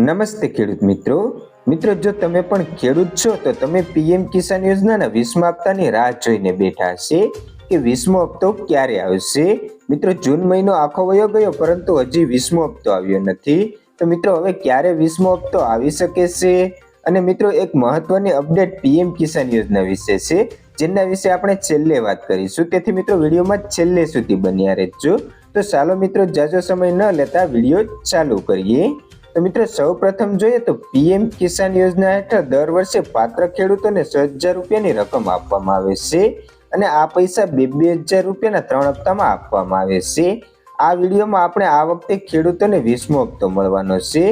નમસ્તે ખેડૂત મિત્રો. મિત્રો, જો તમે પણ ખેડૂત છો, તો તમે પીએમ કિસાન યોજનાના વીસમા હપ્તાની રાહ જોઈને બેઠા હશે કે વીસમો હપ્તો ક્યારે આવશે? મિત્રો, જૂન મહિનો આખો વયો ગયો, પરંતુ હજી વીસમો હપ્તો આવ્યો નથી. તો મિત્રો, હવે ક્યારે વીસમો હપ્તો આવી શકે છે? અને મિત્રો, એક મહત્વની અપડેટ પીએમ કિસાન યોજના વિશે છે, જેના વિશે આપણે છેલ્લે વાત કરીશું. તેથી મિત્રો, વિડીયોમાં છેલ્લે સુધી બન્યા રહેજો. તો ચાલો મિત્રો, જાજો સમય ન લેતા વીડિયો ચાલુ કરીએ. તો મિત્રો સૌ પ્રથમ જોઈએ તો પીએમ કિસાન યોજના હેઠળ દર વર્ષે પાત્ર ખેડૂતોને છ હજાર રૂપિયાની રકમ આપવામાં આવે છે અને આ પૈસા બે બે હજાર રૂપિયાના ત્રણ હપ્તામાં આપવામાં આવે છે. આ વિડીયોમાં આપણે આ વખતે ખેડૂતોને વીસમો હપ્તો મળવાનો છે,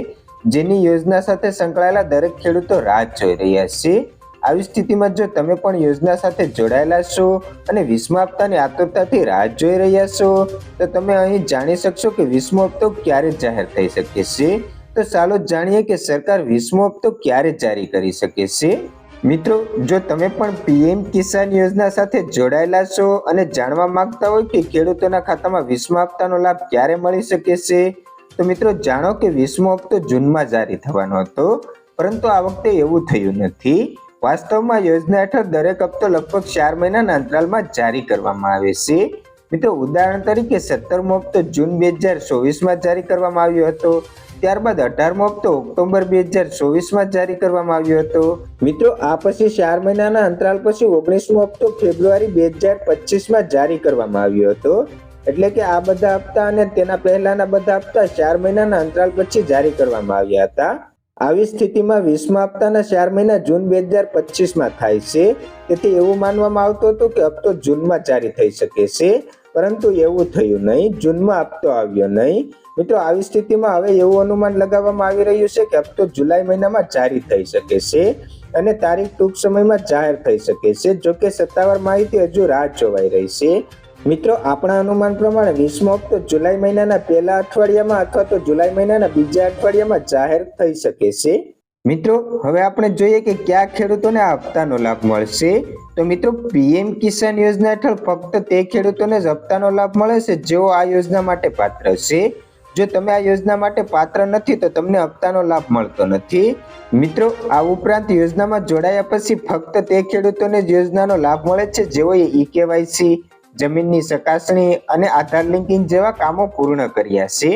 જેની યોજના સાથે સંકળાયેલા દરેક ખેડૂતો રાહ જોઈ રહ્યા છે. આવી સ્થિતિમાં જો તમે પણ યોજના સાથે જોડાયેલા છો અને વીસમા હપ્તાની આતુરતાથી રાહ જોઈ રહ્યા છો, તો તમે અહીં જાણી શકશો કે વીસમો હપ્તો ક્યારે જાહેર થઈ શકે છે. તો ચાલો જાણીએ કે સરકાર વીસમો હપ્તો ક્યારે જારી કરી શકે છે? મિત્રો, જો તમે પણ પીએમ કિસાન યોજના સાથે જોડાયેલા છો અને જાણવા માંગતા હોય કે ખેડૂતોના ખાતામાં વીસમા હપ્તાનો લાભ ક્યારે મળી શકે છે, તો મિત્રો જાણો કે વીસમો હપ્તો જૂનમાં જારી થવાનો હતો, પરંતુ આ વખતે એવું થયું નથી. વાસ્તવમાં યોજના હેઠળ દરેક હપ્તો લગભગ ચાર મહિનાના અંતરાલમાં જારી કરવામાં આવે છે. મિત્રો, ઉદાહરણ તરીકે સત્તરમો હપ્તો જૂન બે હજાર ચોવીસમાં જારી કરવામાં આવ્યો હતો. ત્યારબાદ અઢારમો હપ્તો ઓક્ટોબર બે હજાર ચોવીસમાં જારી કરવામાં આવ્યો હતો. મિત્રો, આ પછી ચાર મહિનાના અંતરાલ પછી ઓગણીસમો હપ્તો ફેબ્રુઆરી બે હજાર પચીસમાં જારી કરવામાં આવ્યો હતો. એટલે કે આ બધા હપ્તા અને તેના પહેલાના બધા હપ્તા ચાર મહિનાના અંતરાલ પછી જારી કરવામાં આવ્યા હતા. આવી સ્થિતિમાં વીસમા હપ્તાના ચાર મહિના જૂન બે હજાર પચીસમાં થાય છે. તેથી એવું માનવામાં આવતું હતું કે હપ્તો જૂનમાં જારી થઈ શકે છે. પરંતુ એવું થયું નહીં. જૂનમાં હપ્તો આવ્યો નહીં. મિત્રો, આવી સ્થિતિમાં હવે એવું અનુમાન લગાવવામાં આવી રહ્યું છે કે હપ્તો જુલાઈ મહિનામાં જારી થઈ શકે છે અને તારીખ ટૂંક સમયમાં જાહેર થઈ શકે છે. જોકે સત્તાવાર માહિતી હજુ રાહ જોવાઈ રહી છે. મિત્રો, આપણા અનુમાન પ્રમાણે વીસમો હપ્તો જુલાઈ મહિનાના પહેલા અઠવાડિયામાં અથવા તો જુલાઈ મહિનાના બીજા અઠવાડિયામાં જાહેર થઈ શકે છે. મિત્રો, હવે આપણે જોઈએ કે કયા ખેડૂતોને આ હપ્તાનો લાભ મળશે. તો મિત્રો, પીએમ કિસાન યોજના હેઠળ ફક્ત તે ખેડૂતોને જ હપ્તાનો લાભ મળે છે જેઓ આ યોજના માટે પાત્ર છે. જો તમે આ યોજના માટે પાત્ર નથી, તો તમને હપ્તાનો લાભ મળતો નથી. મિત્રો, આ ઉપરાંત યોજનામાં જોડાયા પછી ફક્ત તે ખેડૂતોને જ યોજનાનો લાભ મળે છે, જેઓએ ઈ કેવાયસી, જમીનની ચકાસણી અને આધાર લિંકિંગ જેવા કામો પૂર્ણ કર્યા છે.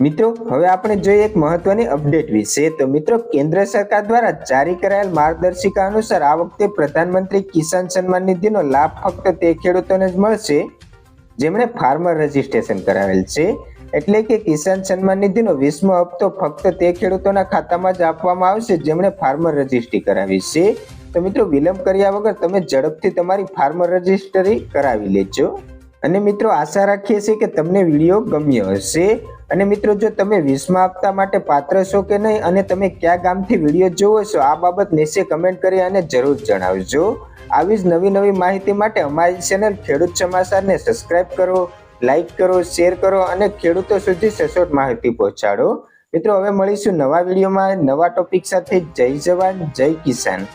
મિત્રો, હવે આપણે જોઈએ એક મહત્વની અપડેટ વિશે. તો મિત્રો, કેન્દ્ર સરકાર દ્વારા જારી કરાયેલ માર્ગદર્શિકા અનુસાર આ વખતે પ્રધાનમંત્રી કિસાન સન્માન નિધિનો લાભ ફક્ત તે ખેડૂતોને જ મળશે, જેમણે ફાર્મર રજિસ્ટ્રેશન કરાવેલ છે. એટલે કે કિસાન સન્માન નિધિનો વીસમો હપ્તો ફક્ત તે ખેડૂતોના ખાતામાં જ આપવામાં આવશે, જેમણે ફાર્મર રજીસ્ટ્રી કરાવી છે. તો મિત્રો, વિલંબ કર્યા વગર તમે ઝડપથી તમારી ફાર્મર રજિસ્ટ્રી કરાવી લેજો. અને મિત્રો, આશા રાખીએ છીએ કે તમને વીડિયો ગમ્યો હશે. અને મિત્રો, જો તમે વીસમા હપ્તા માટે પાત્ર છો કે નહીં અને તમે કયા ગામથી વીડિયો જોવો છો, આ બાબત નીચે કમેન્ટ કરી અને જરૂર જણાવજો. આવી જ નવી નવી માહિતી માટે અમારી ચેનલ ખેડૂત સમાચારને સબસ્ક્રાઇબ કરો. લાઈક કરો શેર કરો અને ખેડૂતો સુધી સચોટ માહિતી પહોંચાડો. મિત્રો, હવે મળીશું નવા વિડીયોમાં નવા ટોપિક સાથે. જય જવાન, જય કિસાન.